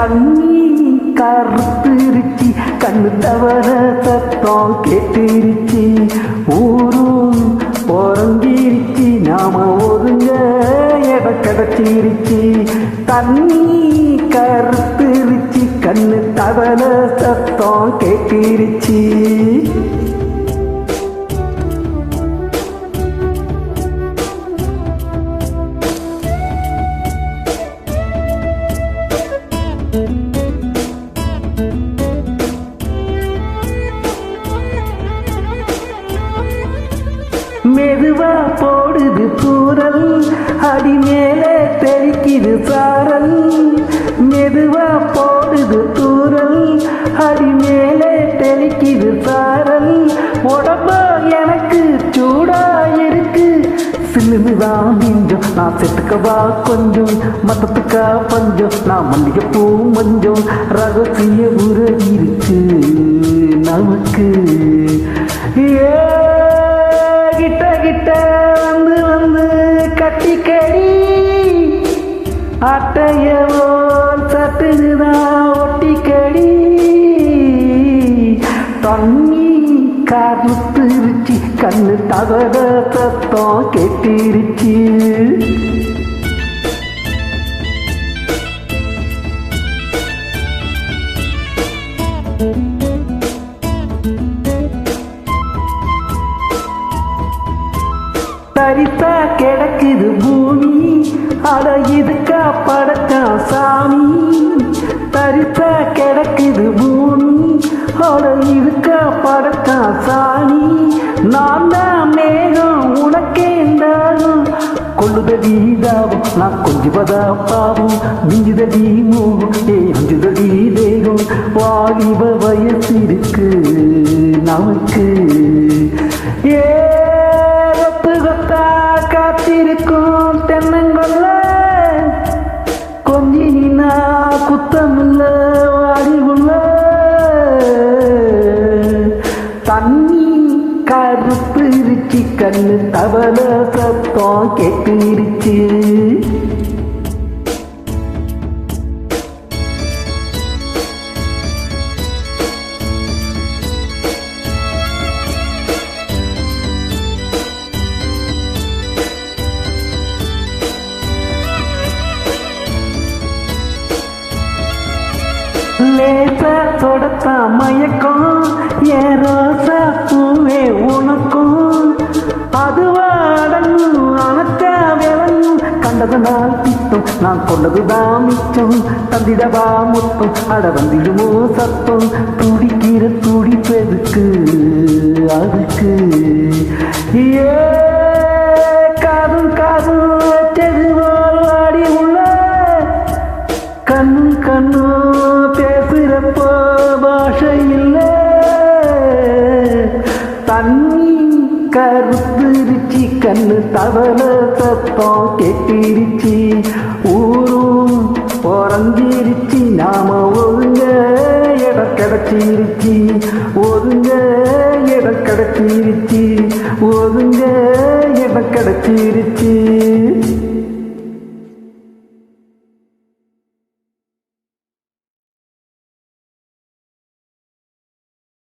கண்ணி கருத்திருச்சி கண்ணு தவற சத்தம் கேட்டிருச்சி. ஊரும் உறங்கிருச்சி நாம ஒதுங்க இட கிடச்சிருச்சி. தண்ணி கருத்திருச்சி கண்ணு தவற சத்தம் கேட்டிருச்சி. மெதுவா போடுது தூரல் அடி மேலே தெளிக்குது சாரல். மெதுவா போடுது தூரல். அடி மேலே தெளிக்குது சாரல். உடம்ப எனக்கு சூடா இருக்கு. சில்லுதான் மிஞ்சம். நான் செத்துக்கவா கொஞ்சம். மத்தத்துக்கா பஞ்சம். நான் மல்லிகை பூ மஞ்சம். ரகசிய உர இருக்கு நமக்கு. ஏ அட்டையவோ சட்டுதான் ஒட்டிக்கடி. தண்ணி கருத்துருச்சு கண்ணு தவற சத்தம் கெட்டிருச்சு. தரித்தா கிடக்குது பூமி அட இதுக்கா படைச்சா சாமி. தரித்தா கிடக்குது பூமி. அட இதுக்கா படைச்சா சாமி நான் தான் மேகம் உனக்கே இருந்தாலும் கொள்ளுதடி தாவும் நான் கொஞ்சுவதா பாவம். மிஞ்சுதடி மோகம் ஏ அஞ்சுதடி தேகம் வாலிப வயசு இருக்கு நமக்கு. ஏ கேட்டிருச்சு. லேசா தொடத்தா மயக்கம் ஏ ரோசா நான் கொண்டதுதான் மிச்சம். தந்திடவா மொத்தம். அட வந்திடுமோ சத்தம். துடிக்கிற துடிப்பெதுக்கு அதுக்கு. ஏ கருத்துருச்சு கண்ணு தவள சத்தம் கெட்டிருச்சு. ஊரும் பிறந்திருச்சு. நாம ஒழுங்க இடம் கிடச்சிருச்சு. ஒதுங்க இடம் கிடச்சிருச்சு. ஒதுங்க இடம் கிடச்சிருச்சு.